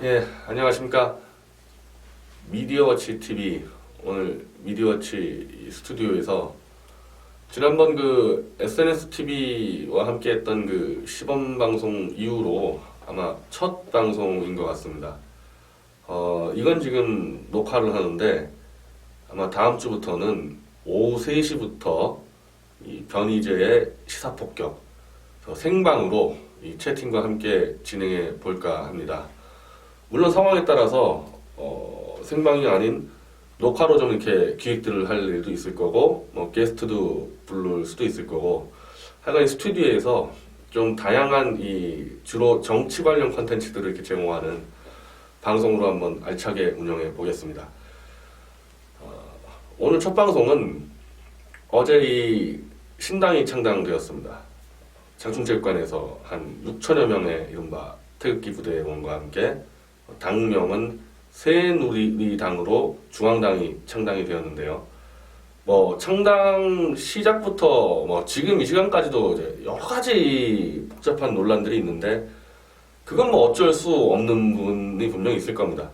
예, 안녕하십니까. 미디어워치 TV 오늘 미디어워치 이 스튜디오에서 지난번 그 SNS TV와 함께 했던 그 시범 방송 이후로 아마 첫 방송인 것 같습니다. 어, 이건 지금 녹화를 하는데 아마 다음 주부터는 오후 3시부터 이 변희재의 시사폭격 저 생방으로 이 채팅과 함께 진행해 볼까 합니다. 물론 상황에 따라서 어, 생방이 아닌 녹화로 좀 이렇게 기획들을 할 일도 있을 거고 뭐 게스트도 부를 수도 있을 거고 하여간 이 스튜디오에서 좀 다양한 이 주로 정치 관련 컨텐츠들을 이렇게 제공하는 방송으로 한번 알차게 운영해 보겠습니다. 어, 오늘 첫 방송은 어제 이 신당이 창당되었습니다. 장충체육관에서 한 6천여 명의 이른바 태극기 부대원과 함께 당명은 새누리당으로 중앙당이 창당이 되었는데요. 뭐 창당 시작부터 뭐 지금 이 시간까지도 이제 여러 가지 복잡한 논란들이 있는데 그건 뭐 어쩔 수 없는 부분이 분명히 있을 겁니다.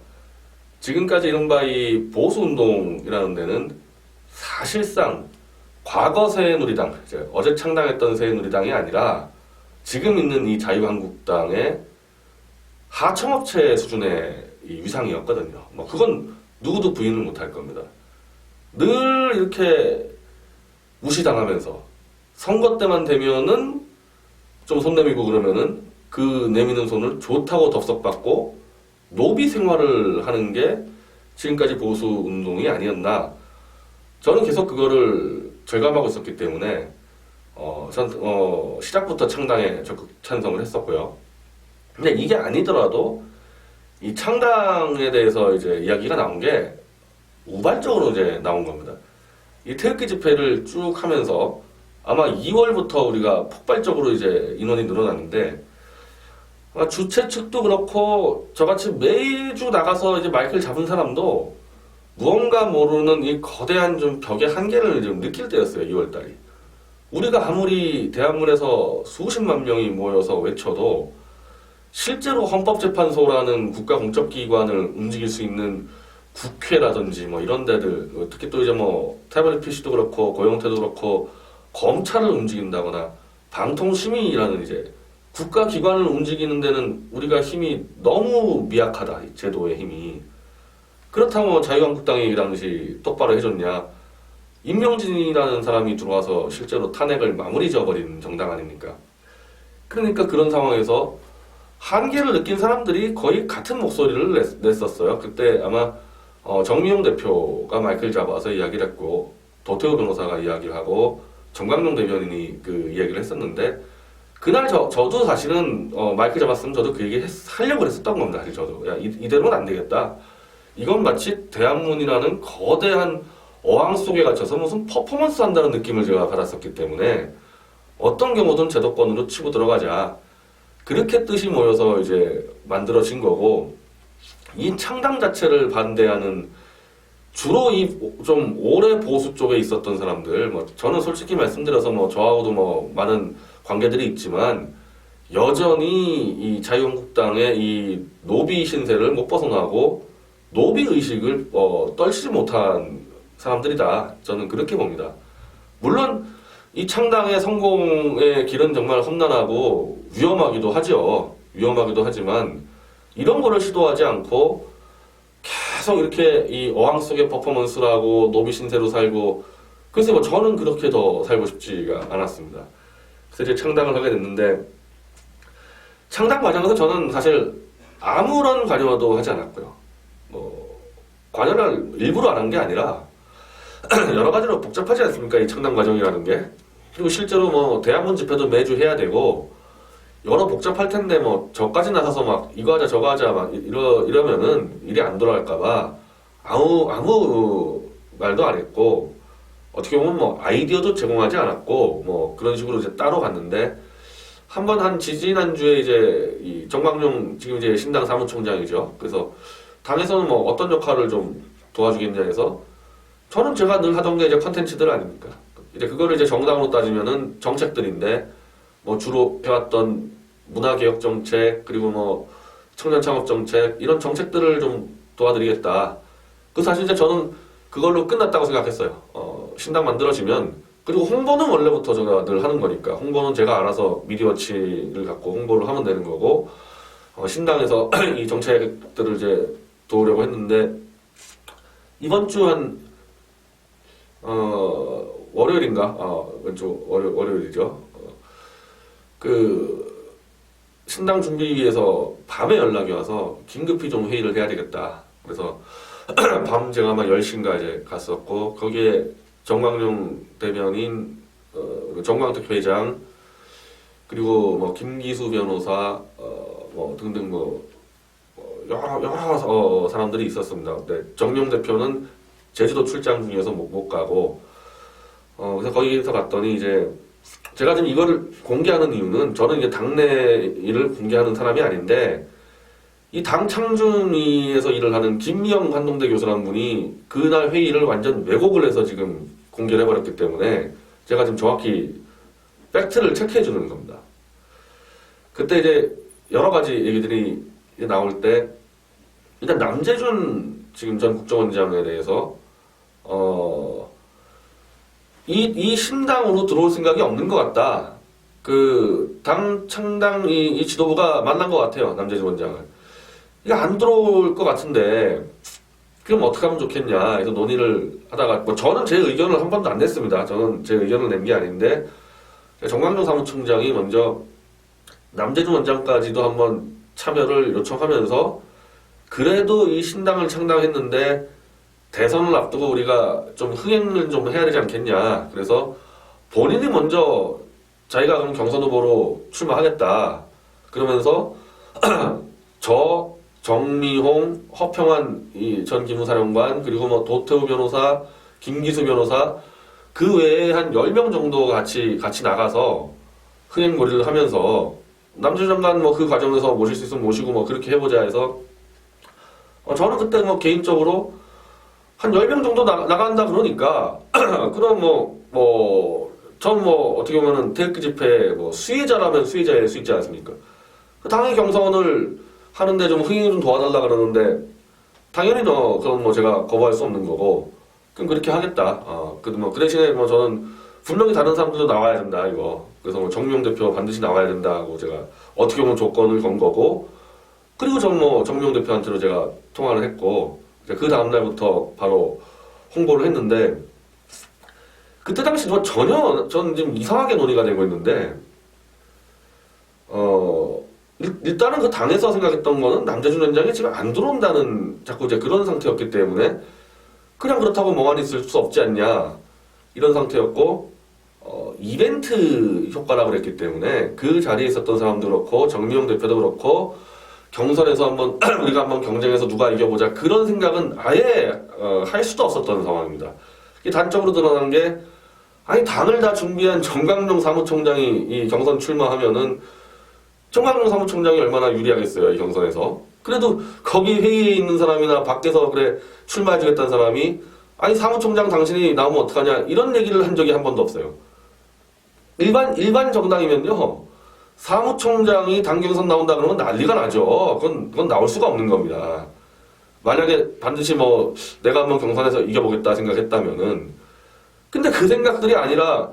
지금까지 이른바 이 보수운동이라는 데는 사실상 과거 새누리당, 어제 창당했던 새누리당이 아니라 지금 있는 이 자유한국당의 하청업체 수준의 이 위상이었거든요. 뭐 그건 누구도 부인을 못할 겁니다. 늘 이렇게 무시당하면서 선거 때만 되면은 좀 손 내밀고 그러면은 그 내미는 손을 좋다고 덥석받고 노비 생활을 하는 게 지금까지 보수 운동이 아니었나. 저는 계속 그거를 절감하고 있었기 때문에 어, 전, 어, 시작부터 창당에 적극 찬성을 했었고요. 근데 이게 아니더라도 이 창당에 대해서 이제 이야기가 나온 게 우발적으로 이제 나온 겁니다. 이 태극기 집회를 쭉 하면서 아마 2월부터 우리가 폭발적으로 이제 인원이 늘어났는데 주최 측도 그렇고 저같이 매주 나가서 이제 마이크를 잡은 사람도 무언가 모르는 이 거대한 좀 벽의 한계를 좀 느낄 때였어요, 2월 달이. 우리가 아무리 대한문에서 수십만 명이 모여서 외쳐도 실제로 헌법재판소라는 국가 공적기관을 움직일 수 있는 국회라든지 뭐 이런 데들 특히 또 이제 뭐 태블릿 PC도 그렇고 고용태도 그렇고 검찰을 움직인다거나 방통시민이라는 이제 국가 기관을 움직이는 데는 우리가 힘이 너무 미약하다 이 제도의 힘이. 그렇다면 자유한국당이 이 당시 똑바로 해줬냐? 임명진이라는 사람이 들어와서 실제로 탄핵을 마무리 지어버린 정당 아닙니까? 그러니까 그런 상황에서 한계를 느낀 사람들이 거의 같은 목소리를 냈, 냈었어요. 그때 아마 어, 정미용 대표가 마이크를 잡아서 이야기를 했고 도태우 변호사가 이야기를 하고 정강용 대변인이 그 이야기를 했었는데 그날 저, 저도 사실은 어, 마이크 잡았으면 저도 그 얘기 했, 하려고 했었던 겁니다. 사실 저도 야 이, 이대로는 안 되겠다. 이건 마치 대한문이라는 거대한 어항 속에 갇혀서 무슨 퍼포먼스 한다는 느낌을 제가 받았었기 때문에 어떤 경우든 제도권으로 치고 들어가자. 그렇게 뜻이 모여서 이제 만들어진 거고 이 창당 자체를 반대하는 주로 이 좀 오래 보수 쪽에 있었던 사람들 뭐 저는 솔직히 말씀드려서 뭐 저하고도 뭐 많은 관계들이 있지만 여전히 이 자유한국당의 이 노비 신세를 못 벗어나고 노비 의식을 어, 떨치지 못한 사람들이다. 저는 그렇게 봅니다. 물론 이 창당의 성공의 길은 정말 험난하고 위험하기도 하죠. 위험하기도 하지만 이런 거를 시도하지 않고 계속 이렇게 이 어항 속의 퍼포먼스라고 노비 신세로 살고 글쎄 뭐 저는 그렇게 더 살고 싶지가 않았습니다. 그래서 이제 창당을 하게 됐는데 창당 과정에서 저는 사실 아무런 관여도 하지 않았고요. 뭐 관여를 일부러 안 한 게 아니라 여러 가지로 복잡하지 않습니까? 이 창당 과정이라는 게. 그리고 실제로 뭐 대학원 집회도 매주 해야 되고 여러 복잡할 텐데 뭐 저까지 나서서 막 이거 하자 저거 하자 막 이러 이러면은 일이 안 돌아갈까봐 아무 아무 말도 안 했고 어떻게 보면 뭐 아이디어도 제공하지 않았고 뭐 그런 식으로 이제 따로 갔는데 한 번 한 지지난 주에 이제 이 정광용 지금 이제 신당 사무총장이죠. 그래서 당에서는 뭐 어떤 역할을 좀 도와주겠냐 해서 저는 제가 늘 하던 게 이제 컨텐츠들 아닙니까? 이제 그거를 이제 정당으로 따지면은 정책들인데 뭐 주로 해왔던 문화개혁 정책 그리고 뭐 청년 창업 정책 이런 정책들을 좀 도와드리겠다. 그 사실 이제 저는 그걸로 끝났다고 생각했어요. 어, 신당 만들어지면 그리고 홍보는 원래부터 제가 늘 하는 거니까 홍보는 제가 알아서 미디어치를 갖고 홍보를 하면 되는 거고 어, 신당에서 이 정책들을 이제 도우려고 했는데 이번 주 한 어, 월요일인가? 어, 왼쪽 월요, 월요일이죠. 어, 그 신당 준비위에서 밤에 연락이 와서 긴급히 좀 회의를 해야 되겠다. 그래서 밤 제가 아마 10시인가 이제 갔었고 거기에 정광용 대변인 어, 정광택 회장 그리고 뭐 김기수 변호사 어, 뭐 등등 뭐 어, 여러 여러 어, 사람들이 있었습니다. 근데 정용 대표는 제주도 출장 중이어서 못, 못 가고 어, 그래서 거기서 갔더니 이제 제가 지금 이거를 공개하는 이유는 저는 이제 당내 일을 공개하는 사람이 아닌데 이 당 창준위에서 일을 하는 김미영 한동대 교수라는 분이 그날 회의를 완전 왜곡을 해서 지금 공개를 해버렸기 때문에 제가 지금 정확히 팩트를 체크해 주는 겁니다. 그때 이제 여러 가지 얘기들이 나올 때 일단 남재준 지금 전 국정원장에 대해서 어, 이, 이 신당으로 들어올 생각이 없는 것 같다. 그, 당 창당 이, 이 지도부가 만난 것 같아요. 남재준 원장을. 이게 안 들어올 것 같은데, 그럼 어떻게 하면 좋겠냐. 그래서 논의를 하다가, 뭐 저는 제 의견을 한 번도 안 냈습니다. 저는 제 의견을 낸 게 아닌데, 정광용 사무총장이 먼저 남재준 원장까지도 한번 참여를 요청하면서, 그래도 이 신당을 창당했는데, 대선을 앞두고 우리가 좀 흥행을 좀 해야 되지 않겠냐. 그래서 본인이 먼저 자기가 그럼 경선 후보로 출마하겠다. 그러면서 저 정미홍, 허평한 이전 기무사령관 그리고 뭐 도태우 변호사, 김기수 변호사 그 외에 한 10명 정도 같이 같이 나가서 흥행몰이를 하면서 남주 장관 뭐 그 과정에서 모실 수 있으면 모시고 뭐 그렇게 해보자 해서 어, 저는 그때 뭐 개인적으로 한 10명 정도 나, 나간다 그러니까 그럼 뭐 뭐 전 뭐 어떻게 보면은 태극기 집회 뭐 수혜자라면 수혜자일 수 있지 않습니까? 그 당의 경선을 하는데 좀 흥행 좀 도와달라 그러는데 당연히 너 그건 뭐 제가 거부할 수 없는 거고 그럼 그렇게 하겠다. 어, 그뭐 그 대신에 뭐 저는 분명히 다른 사람들도 나와야 된다 이거. 그래서 뭐 정명 대표 반드시 나와야 된다고 제가 어떻게 보면 조건을 건 거고 그리고 전 뭐 정명 대표한테도 제가 통화를 했고 그 다음 날부터 바로 홍보를 했는데 그때 당시 뭐 전혀 전 지금 이상하게 논의가 되고 있는데 어 일- 일단은 그 당에서 생각했던 거는 남재준 원장이 지금 안 들어온다는 자꾸 이제 그런 상태였기 때문에 그냥 그렇다고 멍하니 있을 수 없지 않냐 이런 상태였고 어, 이벤트 효과라고 그랬기 때문에 그 자리에 있었던 사람도 그렇고 정미용 대표도 그렇고 경선에서 한번 우리가 한번 경쟁해서 누가 이겨보자 그런 생각은 아예 어, 할 수도 없었던 상황입니다. 단적으로 드러난 게 아니 당을 다 준비한 정강용 사무총장이 이 경선 출마하면은 정강용 사무총장이 얼마나 유리하겠어요 이 경선에서. 그래도 거기 회의에 있는 사람이나 밖에서 그래 출마해주겠다는 사람이 아니 사무총장 당신이 나오면 어떡하냐 이런 얘기를 한 적이 한 번도 없어요. 일반 일반 정당이면요. 사무총장이 당경선 나온다 그러면 난리가 나죠. 그건, 그건 나올 수가 없는 겁니다. 만약에 반드시 뭐 내가 한번 경선에서 이겨보겠다 생각했다면은 근데 그 생각들이 아니라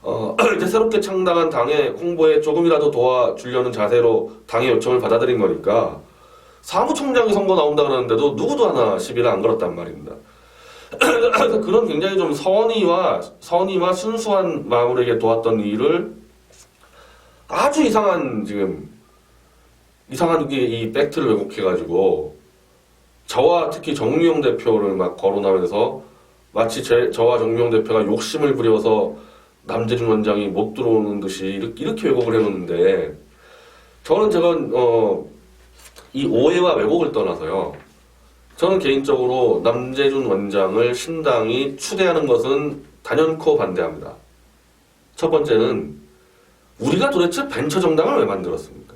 어, 이제 새롭게 창당한 당의 홍보에 조금이라도 도와주려는 자세로 당의 요청을 받아들인 거니까 사무총장이 선거 나온다 그러는데도 누구도 하나 시비를 안 걸었단 말입니다. 그런 굉장히 좀 선의와 선의와 순수한 마음으로 이게 도왔던 일을 아주 이상한 지금 이상한 게 이 팩트를 왜곡해가지고 저와 특히 정유영 대표를 막 거론하면서 마치 제, 저와 정유영 대표가 욕심을 부려서 남재준 원장이 못 들어오는 듯이 이렇게, 이렇게 왜곡을 해놓는데 저는 저건 어, 이 오해와 왜곡을 떠나서요. 저는 개인적으로 남재준 원장을 신당이 추대하는 것은 단연코 반대합니다. 첫 번째는 우리가 도대체 벤처 정당을 왜 만들었습니까?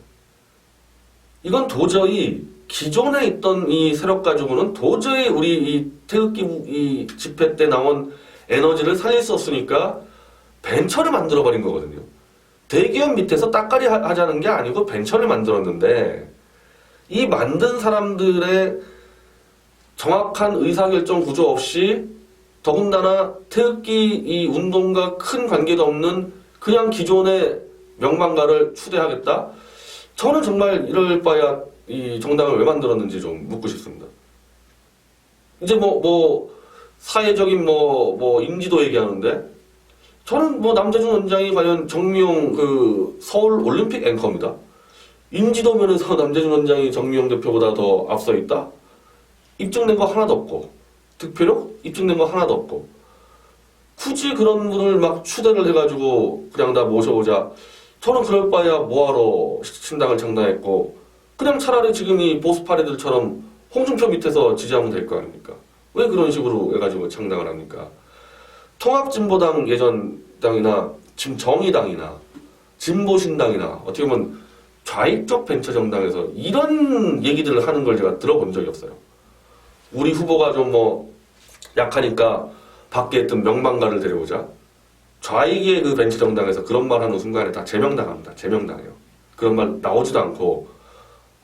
이건 도저히 기존에 있던 이 세력 가지고는 도저히 우리 이 태극기 이 집회 때 나온 에너지를 살릴 수 없으니까 벤처를 만들어 버린 거거든요. 대기업 밑에서 따까리 하- 하자는 게 아니고 벤처를 만들었는데 이 만든 사람들의 정확한 의사결정 구조 없이 더군다나 태극기 이 운동과 큰 관계도 없는 그냥 기존의 명망가를 추대하겠다? 저는 정말 이럴 바야 이 정당을 왜 만들었는지 좀 묻고 싶습니다. 이제 뭐, 뭐, 사회적인 뭐, 뭐, 인지도 얘기하는데, 저는 뭐, 남재준 원장이 과연 정미용 그 서울 올림픽 앵커입니다. 인지도 면에서 남재준 원장이 정미용 대표보다 더 앞서 있다? 입증된 거 하나도 없고, 득표로 입증된 거 하나도 없고, 굳이 그런 분을 막 추대를 해가지고 그냥 다 모셔보자. 저는 그럴 바야 뭐하러 신당을 창당했고, 그냥 차라리 지금 이 보수 파리들처럼 홍준표 밑에서 지지하면 될 거 아닙니까? 왜 그런 식으로 해가지고 창당을 합니까? 통합진보당 예전 당이나 지금 정의당이나 진보신당이나 어떻게 보면 좌익적 벤처 정당에서 이런 얘기들을 하는 걸 제가 들어본 적이 없어요. 우리 후보가 좀 뭐 약하니까 밖에 있던 명망가를 데려오자. 좌익의 그 벤처정당에서 그런 말 하는 순간에 다 제명당합니다. 제명당해요. 그런 말 나오지도 않고.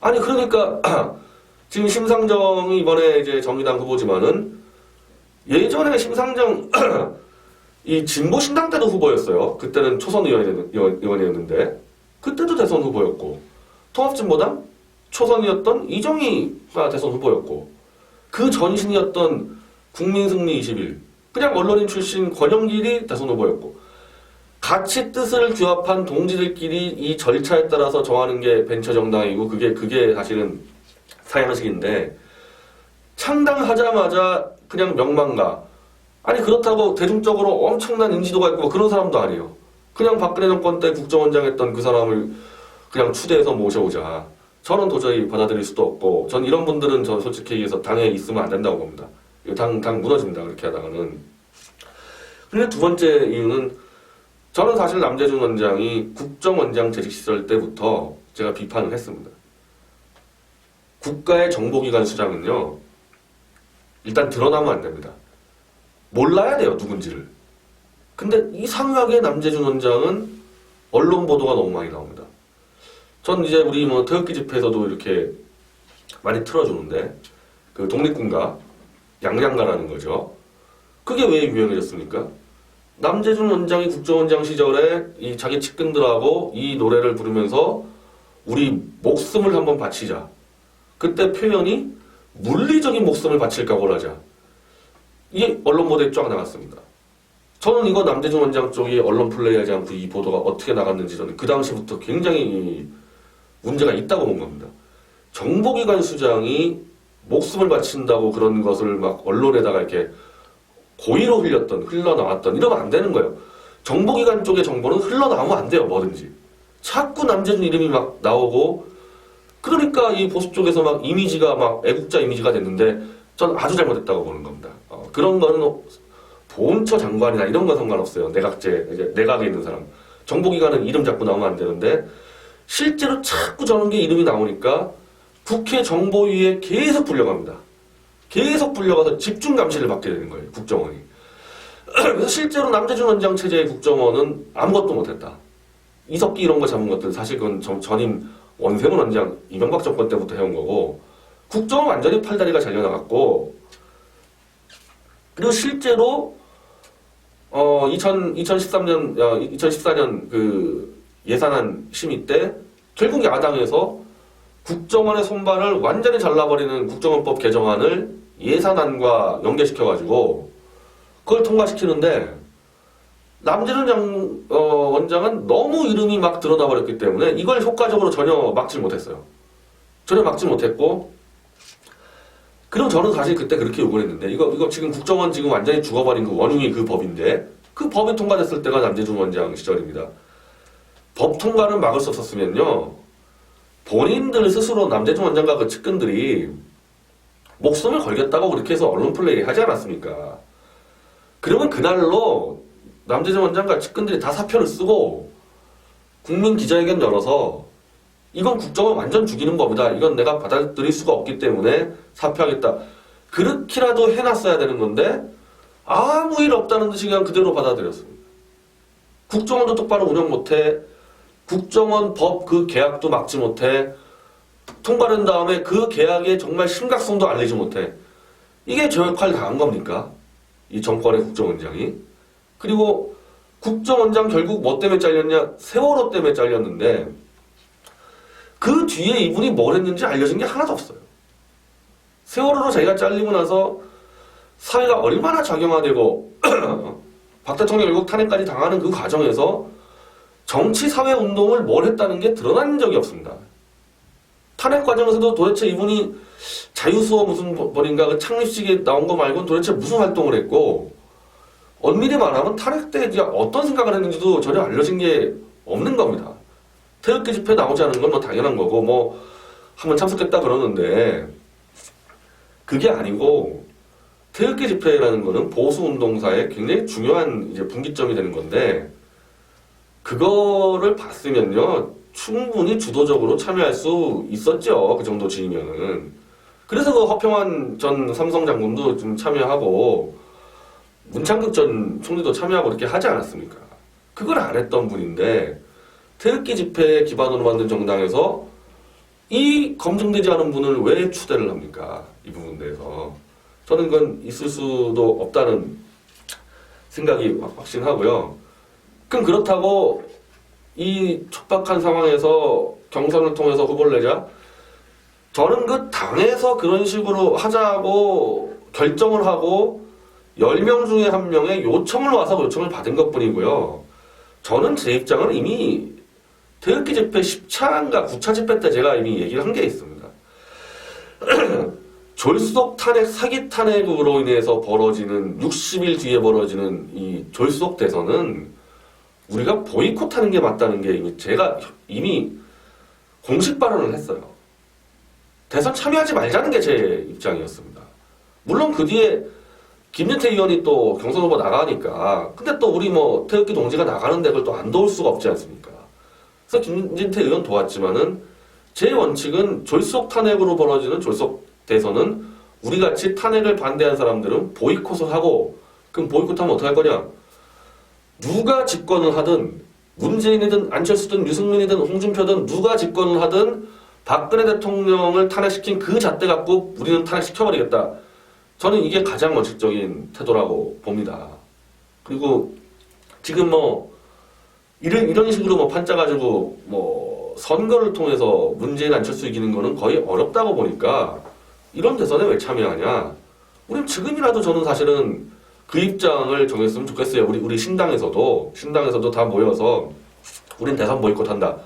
아니, 그러니까 지금 심상정이 이번에 이제 정의당 후보지만은 예전에 심상정 이 진보 신당 때도 후보였어요. 그때는 초선 의원이- 의원- 의원이었는데 그때도 대선 후보였고 통합진보당 초선이었던 이정희가 대선 후보였고 그 전신이었던 국민승리 21 그냥 언론인 출신 권영길이 대선 후보였고 같이 뜻을 규합한 동지들끼리 이 절차에 따라서 정하는 게 벤처 정당이고 그게 그게 사실은 사양식인데 창당하자마자 그냥 명망가 아니 그렇다고 대중적으로 엄청난 인지도가 있고 뭐 그런 사람도 아니에요. 그냥 박근혜 정권 때 국정원장 했던 그 사람을 그냥 추대해서 모셔오자. 저는 도저히 받아들일 수도 없고 전 이런 분들은 저 솔직히 얘기해서 당에 있으면 안 된다고 봅니다. 당, 당 무너진다 그렇게 하다가는. 근데 두 번째 이유는 저는 사실 남재준 원장이 국정원장 재직 시절 때부터 제가 비판을 했습니다. 국가의 정보기관 수장은요, 일단 드러나면 안 됩니다. 몰라야 돼요, 누군지를. 근데 이상하게 남재준 원장은 언론 보도가 너무 많이 나옵니다. 전 이제 우리 뭐 태극기 집회에서도 이렇게 많이 틀어주는데, 그 독립군가, 양양가라는 거죠. 그게 왜 유명해졌습니까? 남재준 원장이 국정원장 시절에 이 자기 측근들하고 이 노래를 부르면서 우리 목숨을 한번 바치자. 그때 표현이 물리적인 목숨을 바칠 각오를 하자. 이게 언론 보도에 쫙 나갔습니다. 저는 이거 남재준 원장 쪽이 언론 플레이하지 않고 이 보도가 어떻게 나갔는지 저는 그 당시부터 굉장히 문제가 있다고 본 겁니다. 정보기관 수장이 목숨을 바친다고 그런 것을 막 언론에다가 이렇게 고의로 흘렸던, 흘러나왔던, 이러면 안 되는 거예요. 정보기관 쪽의 정보는 흘러나오면 안 돼요, 뭐든지. 자꾸 남재준 이름이 막 나오고, 그러니까 이 보수 쪽에서 막 이미지가 막 애국자 이미지가 됐는데, 전 아주 잘못했다고 보는 겁니다. 어, 그런 거는 보훈처 장관이나 이런 건 상관없어요. 내각제, 이제 내각에 있는 사람. 정보기관은 이름 자꾸 나오면 안 되는데, 실제로 자꾸 저런 게 이름이 나오니까 국회 정보위에 계속 불려갑니다. 계속 불려가서 집중 감시를 받게 되는 거예요, 국정원이. 그래서 실제로 남재준 원장 체제의 국정원은 아무것도 못했다. 이석기 이런 거 잡은 것들 사실 그건 전- 전임 원세훈 원장 이명박 정권 때부터 해온 거고 국정원 완전히 팔다리가 잘려나갔고 그리고 실제로 어 2000, 2013년 어, 2014년 그 예산안 심의 때 결국 야당에서 국정원의 손발을 완전히 잘라버리는 국정원법 개정안을 예산안과 연계시켜가지고 그걸 통과시키는데 남재준 장, 어, 원장은 너무 이름이 막 드러나 버렸기 때문에 이걸 효과적으로 전혀 막지 못했어요. 전혀 막지 못했고 그럼 저는 사실 그때 그렇게 요구를 했는데 이거 이거 지금 국정원 지금 완전히 죽어버린 그 원흉이 그 법인데 그 법이 통과됐을 때가 남재준 원장 시절입니다. 법 통과를 막을 수 없었으면요. 본인들 스스로 남재준 원장과 그 측근들이 목숨을 걸겠다고 그렇게 해서 언론 플레이 하지 않았습니까? 그러면 그날로 남재준 원장과 측근들이 다 사표를 쓰고 국민 기자회견 열어서 이건 국정을 완전 죽이는 법이다. 이건 내가 받아들일 수가 없기 때문에 사표하겠다. 그렇게라도 해놨어야 되는 건데 아무 일 없다는 듯이 그냥 그대로 받아들였습니다. 국정원도 똑바로 운영 못해. 국정원 법 그 계약도 막지 못해. 통과된 다음에 그 계약의 정말 심각성도 알리지 못해. 이게 저 역할 다한 겁니까? 이 정권의 국정원장이. 그리고 국정원장 결국 뭐 때문에 잘렸냐? 세월호 때문에 잘렸는데 그 뒤에 이분이 뭘 했는지 알려진 게 하나도 없어요. 세월호로 자기가 잘리고 나서 사회가 얼마나 작용화되고 박 대통령 결국 탄핵까지 당하는 그 과정에서 정치 사회 운동을 뭘 했다는 게 드러난 적이 없습니다. 탄핵 과정에서도 도대체 이분이 자유수호 무슨 벌인가 그 창립식에 나온 거 말고는 도대체 무슨 활동을 했고 엄밀히 말하면 탄핵 때 어떤 생각을 했는지도 전혀 알려진 게 없는 겁니다. 태극기 집회 나오지 않은 건 뭐 당연한 거고 뭐 한번 참석했다 그러는데 그게 아니고 태극기 집회라는 거는 보수 운동사의 굉장히 중요한 이제 분기점이 되는 건데 그거를 봤으면요 충분히 주도적으로 참여할 수 있었죠 그 정도 지이면은 그래서 그 허평환 전 삼성 장군도 좀 참여하고 문창극 전 총리도 참여하고 이렇게 하지 않았습니까? 그걸 안 했던 분인데 태극기 집회 기반으로 만든 정당에서 이 검증되지 않은 분을 왜 추대를 합니까? 이 부분에 대해서 저는 그건 있을 수도 없다는 생각이 확- 확신하고요. 그럼 그렇다고 이 촉박한 상황에서 경선을 통해서 후보를 내자 저는 그 당에서 그런 식으로 하자고 결정을 하고 10명 중에 한 명의 요청을 와서 요청을 받은 것 뿐이고요. 저는 제 입장은 이미 태극기 집회 10차인가 9차 집회 때 제가 이미 얘기를 한 게 있습니다. 졸속 탄핵, 사기 탄핵으로 인해서 벌어지는 60일 뒤에 벌어지는 이 졸속 대선은 우리가 보이콧하는 게 맞다는 게 제가 이미 공식 발언을 했어요. 대선 참여하지 말자는 게 제 입장이었습니다. 물론 그 뒤에 김진태 의원이 또 경선 후보 나가니까 근데 또 우리 뭐 태극기 동지가 나가는데 그걸 또 안 도울 수가 없지 않습니까? 그래서 김진태 의원 도왔지만은 제 원칙은 졸속 탄핵으로 벌어지는 졸속 대선은 우리 같이 탄핵을 반대한 사람들은 보이콧을 하고 그럼 보이콧하면 어떻게 할 거냐? 누가 집권을 하든 문재인이든 안철수든 유승민이든 홍준표든 누가 집권을 하든 박근혜 대통령을 탄핵시킨 그 잣대 갖고 우리는 탄핵시켜버리겠다. 저는 이게 가장 원칙적인 태도라고 봅니다. 그리고 지금 뭐 이런 이런 식으로 뭐 판짜 가지고 뭐 선거를 통해서 문재인 안철수 이기는 거는 거의 어렵다고 보니까 이런 대선에 왜 참여하냐? 우리 지금이라도 저는 사실은 그 입장을 정했으면 좋겠어요. 우리 우리 신당에서도 신당에서도 다 모여서 우린 대선 보이콧 한다.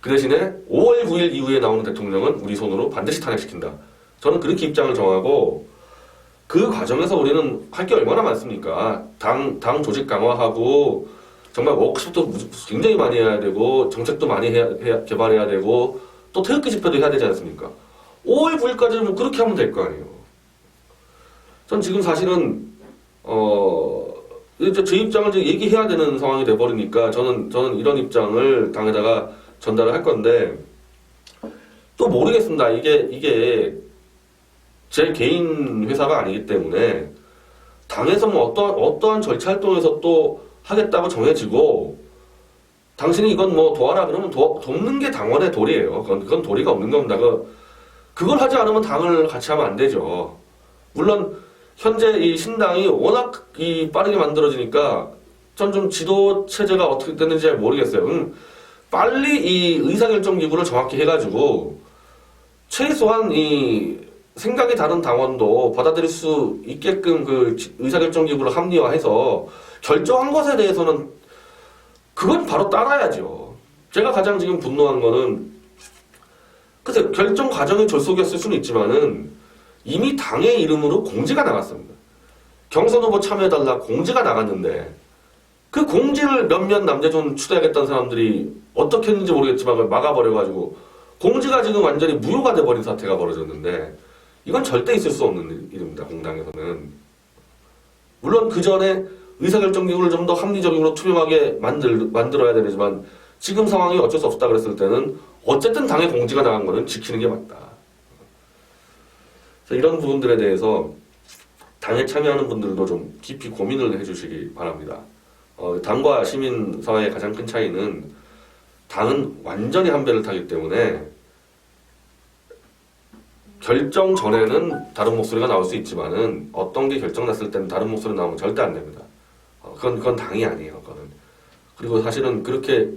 그 대신에 5월 9일 이후에 나오는 대통령은 우리 손으로 반드시 탄핵시킨다. 저는 그렇게 입장을 정하고 그 과정에서 우리는 할 게 얼마나 많습니까? 당, 당 조직 강화하고 정말 워크숍도 무- 굉장히 많이 해야 되고 정책도 많이 해야, 해야- 개발해야 되고 또 태극기 집회도 해야 되지 않습니까? 5월 9일까지는 뭐 그렇게 하면 될 거 아니에요. 전 지금 사실은 어 이제 제 입장을 이제 얘기해야 되는 상황이 돼 버리니까 저는 저는 이런 입장을 당에다가 전달을 할 건데 또 모르겠습니다. 이게 이게 제 개인 회사가 아니기 때문에 당에서 뭐 어떠한 어떠한 절차 활동에서 또 하겠다고 정해지고 당신이 이건 뭐 도와라 그러면 도, 돕는 게 당원의 도리예요. 그건, 그건 도리가 없는 겁니다. 그, 그걸 하지 않으면 당을 같이 하면 안 되죠. 물론 현재 이 신당이 워낙 이 빠르게 만들어지니까 전 좀 지도 체제가 어떻게 됐는지 잘 모르겠어요. 음, 빨리 이 의사결정 기구를 정확히 해가지고 최소한 이 생각이 다른 당원도 받아들일 수 있게끔 그 지- 의사결정 기구를 합리화해서 결정한 것에 대해서는 그건 바로 따라야죠. 제가 가장 지금 분노한 거는 글쎄 결정 과정이 졸속이었을 수는 있지만은 이미 당의 이름으로 공지가 나갔습니다. 경선 후보 참여해달라 공지가 나갔는데 그 공지를 몇몇 남대준 추대하겠다는 사람들이 어떻게 했는지 모르겠지만 막아버려가지고 공지가 지금 완전히 무효가 돼버린 사태가 벌어졌는데 이건 절대 있을 수 없는 일- 일입니다. 공당에서는 물론 그 전에 의사결정 기구를 좀 더 합리적이고 투명하게 만들 만들어야 되지만 지금 상황이 어쩔 수 없다 그랬을 때는 어쨌든 당의 공지가 나간 거는 지키는 게 맞다. 그래서 이런 부분들에 대해서 당에 참여하는 분들도 좀 깊이 고민을 해주시기 바랍니다. 어, 당과 시민 사회의 가장 큰 차이는 당은 완전히 한 배를 타기 때문에 결정 전에는 다른 목소리가 나올 수 있지만은 어떤 게 결정 났을 때는 다른 목소리 나오면 절대 안 됩니다. 어, 그건 그건 당이 아니에요. 그거는 그리고 사실은 그렇게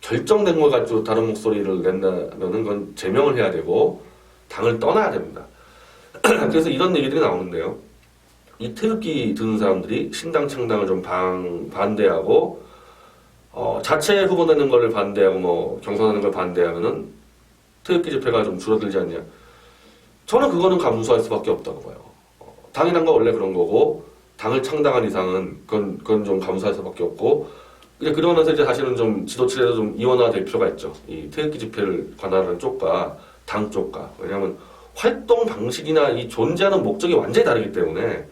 결정된 걸 가지고 다른 목소리를 낸다면은 그건 제명을 해야 되고 당을 떠나야 됩니다. 그래서 이런 얘기들이 나오는데요. 이 태극기 드는 사람들이 신당 창당을 좀 방, 반대하고 어, 자체 후보 내는 거를 반대하고 뭐 경선하는 걸 반대하면은 태극기 집회가 좀 줄어들지 않냐. 저는 그거는 감수할 수밖에 없다고 봐요. 어, 당이란 건 원래 그런 거고 당을 창당한 이상은 그건 그건 좀 감수할 수밖에 없고 이제 그러면서 이제 사실은 좀 지도체제도 좀 이원화될 필요가 있죠. 이 태극기 집회를 관할하는 쪽과 당 쪽과 왜냐하면 활동 방식이나 이 존재하는 목적이 완전히 다르기 때문에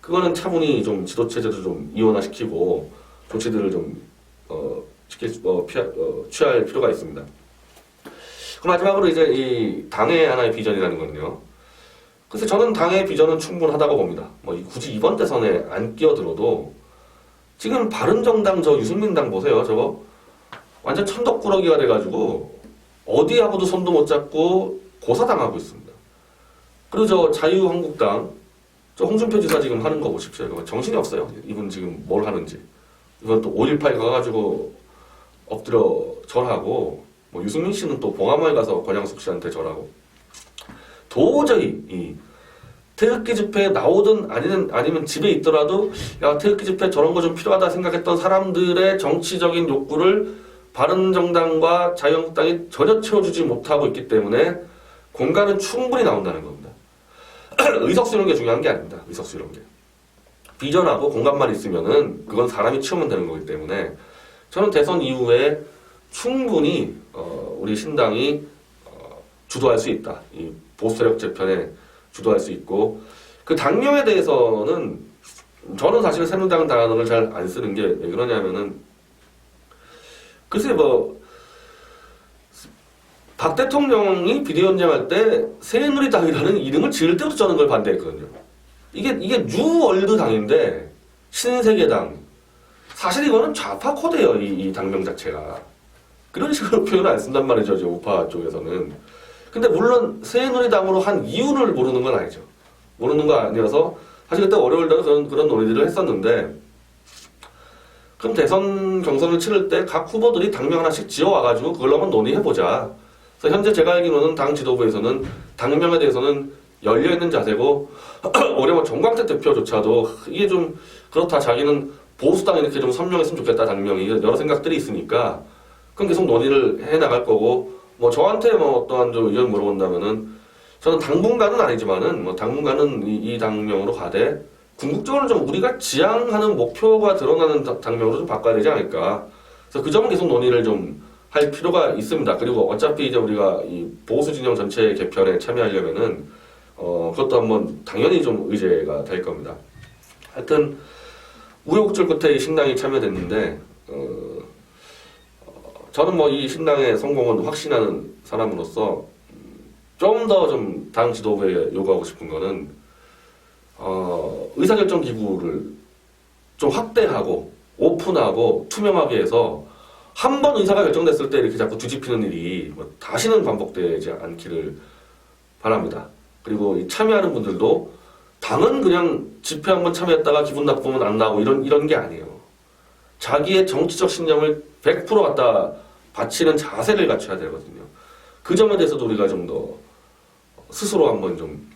그거는 차분히 좀 지도 체제도 좀 이원화시키고 조치들을 좀 어, 수- 어, 피하, 어, 취할 필요가 있습니다. 그 마지막으로 이제 이 당의 하나의 비전이라는 건요. 그래서 저는 당의 비전은 충분하다고 봅니다. 뭐 이- 굳이 이번 대선에 안 끼어들어도 지금 바른정당 저 유승민 당 보세요. 저거 완전 천덕꾸러기가 돼가지고 어디하고도 손도 못 잡고 고사당하고 있습니다. 그리고 저 자유한국당 저 홍준표 지사 지금 하는 거 보십시오. 이거 정신이 없어요. 이분 지금 뭘 하는지. 이건 또 5.18 가가지고 엎드려 절하고 뭐 유승민 씨는 또 봉화마을 가서 권양숙 씨한테 절하고 도저히 이 태극기 집회에 나오든 아니면 아니면 집에 있더라도 야 태극기 집회 저런 거 좀 필요하다 생각했던 사람들의 정치적인 욕구를 바른정당과 자유한국당이 전혀 채워주지 못하고 있기 때문에 공간은 충분히 나온다는 겁니다. 의석수 이런 게 중요한 게 아닙니다. 의석수 이런 게 비전하고 공간만 있으면은 그건 사람이 채우면 되는 거기 때문에 저는 대선 이후에 충분히 어, 우리 신당이 어, 주도할 수 있다. 이 보수 세력 재편에 주도할 수 있고 그 당명에 대해서는 저는 사실 새누리당 단어를 잘 안 쓰는 게 왜 그러냐면은 글쎄 뭐 박 대통령이 비대위원장 할 때 새누리당이라는 이름을 지을 때부터 저는 그걸 반대했거든요. 이게 이게 뉴월드 당인데 신세계당. 사실 이거는 좌파 코드예요 이, 이 당명 자체가. 그런 식으로 표현을 안 쓴단 말이죠 저 우파 쪽에서는. 근데 물론 새누리당으로 한 이유를 모르는 건 아니죠. 모르는 거 아니어서 사실 그때 어려울 때는 그런 그런 논의들을 했었는데 그럼 대선 경선을 치를 때 각 후보들이 당명 하나씩 지어와가지고 그걸 한번 논의해보자 그래서 현재 제가 알기로는 당 지도부에서는 당명에 대해서는 열려있는 자세고 올해 뭐 정광택 대표조차도 이게 좀 그렇다. 자기는 보수당 이렇게 좀 선명했으면 좋겠다 당명이. 여러 생각들이 있으니까 그럼 계속 논의를 해 나갈 거고 뭐 저한테 뭐 어떠한 좀 의견 물어본다면은 저는 당분간은 아니지만은 뭐 당분간은 이, 이 당명으로 가되 궁극적으로 좀 우리가 지향하는 목표가 드러나는 다- 당명으로 좀 바꿔야 되지 않을까. 그래서 그 점은 계속 논의를 좀 할 필요가 있습니다. 그리고 어차피 이제 우리가 이 보수 진영 전체 개편에 참여하려면은 어 그것도 한번 당연히 좀 의제가 될 겁니다. 하여튼 우여곡절 끝에 이 신당이 참여됐는데 어, 어, 저는 뭐 이 신당의 성공은 확신하는 사람으로서 좀 더 좀 당 지도부에 요구하고 싶은 거는 어, 의사결정 기구를 좀 확대하고 오픈하고 투명하게 해서 한 번 의사가 결정됐을 때 이렇게 자꾸 뒤집히는 일이 뭐 다시는 반복되지 않기를 바랍니다. 그리고 이 참여하는 분들도 당은 그냥 집회 한 번 참여했다가 기분 나쁘면 안 나고 이런 이런 게 아니에요. 자기의 정치적 신념을 100% 갖다 바치는 자세를 갖춰야 되거든요. 그 점에 대해서도 우리가 좀 더 스스로 한번 좀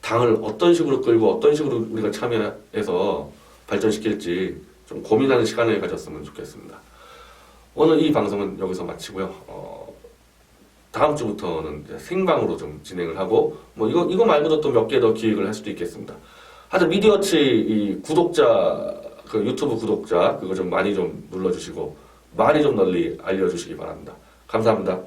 당을 어떤 식으로 끌고 어떤 식으로 우리가 참여해서 발전시킬지 좀 고민하는 시간을 가졌으면 좋겠습니다. 오늘 이 방송은 여기서 마치고요. 어, 다음 주부터는 생방으로 좀 진행을 하고 뭐 이거 이거 말고도 또 몇 개 더 기획을 할 수도 있겠습니다. 하여튼 미디어치 이 구독자 그 유튜브 구독자 그거 좀 많이 좀 눌러주시고 많이 좀 널리 알려주시기 바랍니다. 감사합니다.